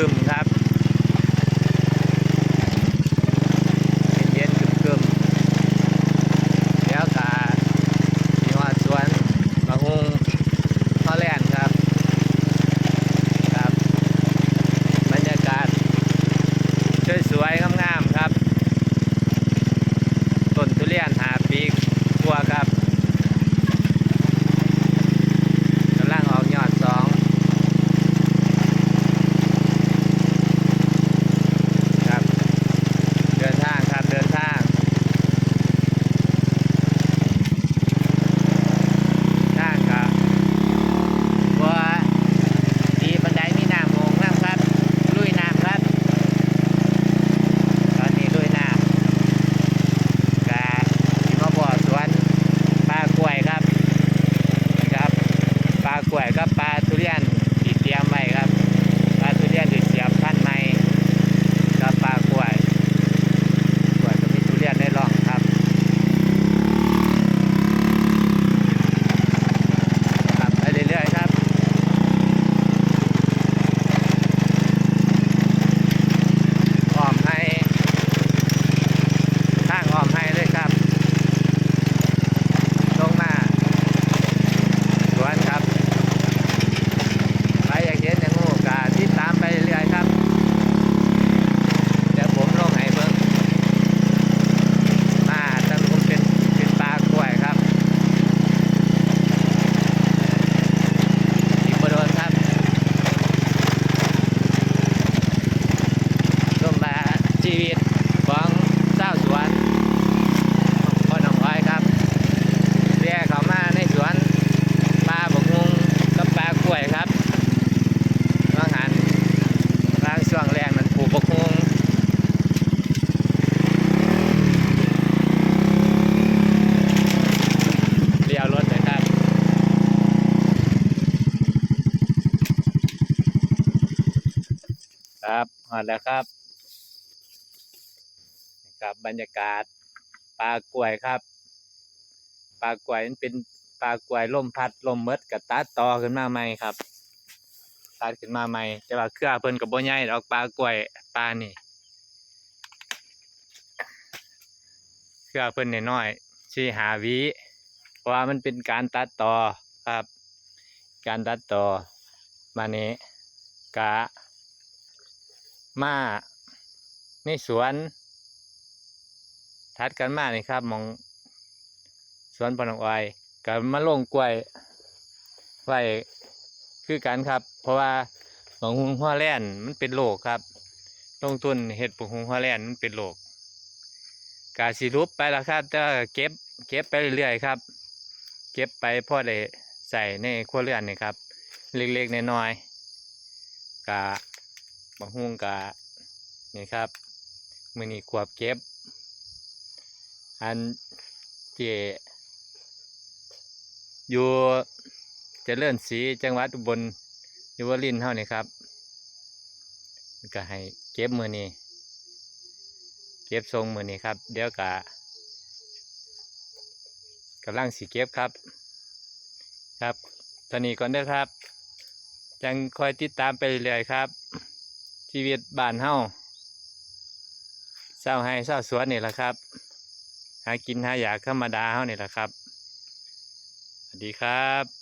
คึมครับ เย็นๆคึมๆแล้วก็มีว่าสวนมะฮุงฮอลแลนด์ครับ ครับ บรรยากาศสวยๆงามๆครับ ต้นทุเรียนหาปีกกว่าครับกำลังออกยอดสอง ครับ เดินทางครับเดินทาง ทางครับว่าดีบันไดมีน้ำโงงน้ำครับ ลุยน้ำครับ ตอนนี้ลุยน้ำกะที่มาบ่อสวนปลากล้วยครับ ครับปลากล้ วยกับปลาทุเรียนที่เตรียมไว้ครับ ปลาทุเรียนที่เสียบพันธุ์ใหม่ กับปลากล้วยกล้วยก็มีทุเรียนในร่องครับ ครับไปเรื่อยๆครับ อ้อมให้ทางอ้อมให้เลยครับ ลงมาสวนครับ ใครอยากเห็นอย่างงูกาที่ตามไปเรื่อยๆครับ เดี๋ยวผมลงให้เบิ่งมาแต่ผมเป็นเป็นปลากล้วยครับอีกประโดนครับลงมาชีวิตของเจ้าวสวนพ่อหนองอ้อยครับเรียกเขามาในสวนปลาบกงุงกับปลากล้วยครับบางหันบางช่วงแรงมันปลูกบกงุง เลี้ยวรถเลยครับ ครับห อดแล้วครับครับบรรยากาศปลากล้วยครับปลากล้วยมันเป็นปลากล้วยลมพัดลมเมดกับตัดต่อขึ้นมาใหม่ครับตัดขึ้นมาใหม่แต่ว่าเครือเพิ่นกับบ่ใหญ่ดอกปลากล้วยปลานี่เครือเพิ่นน้อยๆสี่หาวีเพราะว่ามันเป็นการตัดต่อครับ การตัดต่อมานี้กะ มาในสวน ทัดกันมานี่ครับมองสวนปนองออยกับมาลงกล้วยไว้คือกันครับ เพราะว่าหมองหุงหัวแล่นมันเป็นโรคครับ ลงทุนเห็ดปลูกหุงหัวแล่นมันเป็นโรคกาสิรุปไปแล้วครับแต่เก็บเก็บไปเรื่อยๆครับ เก็บไปพ่อได้ใส่ในครัวเรือนนี่ครับ เล็กๆน้อยๆกะ บางหุ่งกะนี่ครับมือนี้ขวบเก็บ อันเจอยู่เจริญศรีจังหวัดอุบลยูวรินเท่านี้ครับก็ให้เก็บมือนี้เก็บทรงมือนี้ครับ เดี๋ยวกะกำลังสีเก็บครับ ครับตอนนี้ก่อนเด้อครับ จังคอยติดตามไปเรื่อยๆครับ ชีวิตบ้านเฮาเศร้าให้เศร้าสวนนี่แหละครับ หากินหาอยากธรรมดาเฮานี่แหละครับ สวัสดีครับ